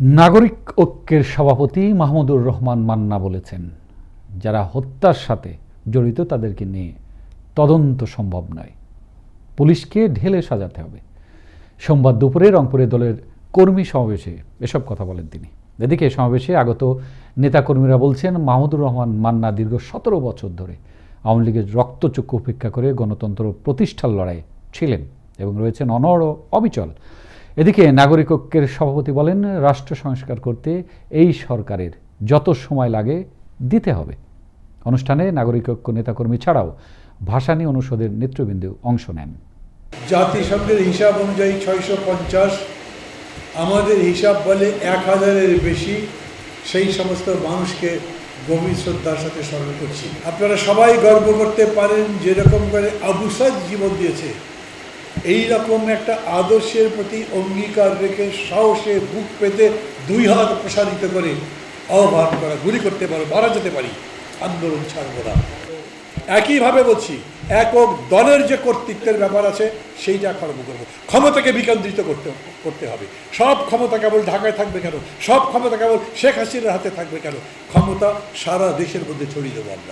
নাগরিক ঐক্যের সভাপতি মাহমুদুর রহমান মান্না বলেছেন, যারা হত্যার সাথে জড়িত তাদেরকে নিয়ে তদন্ত সম্ভব নয়। পুলিশকে ঢেলে সাজাতে হবে। সোমবার দুপুরে রংপুরে দলের কর্মী সমাবেশে এসব কথা বলেন তিনি। এদিকে সমাবেশে আগত নেতাকর্মীরা বলছেন, মাহমুদুর রহমান মান্না দীর্ঘ সতেরো বছর ধরে আওয়ামী লীগের রক্তচক্ষু উপেক্ষা করে গণতন্ত্র প্রতিষ্ঠার লড়াই ছিলেন এবং রয়েছেন অনড় অবিচল। এদিকে নাগরিক ঐক্যের সভাপতি বলেন, রাষ্ট্র সংস্কার করতে এই সরকারের যত সময় লাগে দিতে হবে। অনুষ্ঠানে নাগরিক ঐক্য নেতাকর্মী ছাড়াও ভাসানী অনুষদের নেতৃবৃন্দ অংশ নেন। জাতিসংঘের হিসাব অনুযায়ী ছয়শো পঞ্চাশ, আমাদের হিসাব বলে এক হাজারের বেশি, সেই সমস্ত মানুষকে গভীর শ্রদ্ধার সাথে স্মরণ করছি। আপনারা সবাই গর্ব করতে পারেন, যেরকম করে আবু সাদ জীবন দিয়েছে। এই রকম একটা আদর্শের প্রতি অঙ্গীকার রেখে সাহসে বুক পেতে দুই হাত প্রসারিত করে আহ্বান করা, গুলি করতে পারো, মারা যেতে পারি, আন্দোলন ছাড়বো না। একইভাবে বলছি, একক দলের যে কর্তৃত্বের ব্যাপার আছে, সেইটা কর্ম করব। ক্ষমতাকে বিকেন্দ্রিত করতে করতে হবে। সব ক্ষমতা কেবল ঢাকায় থাকবে কেন? সব ক্ষমতা কেবল শেখ হাসিনার হাতে থাকবে কেন? ক্ষমতা সারা দেশের মধ্যে ছড়িয়ে দেবো আমরা।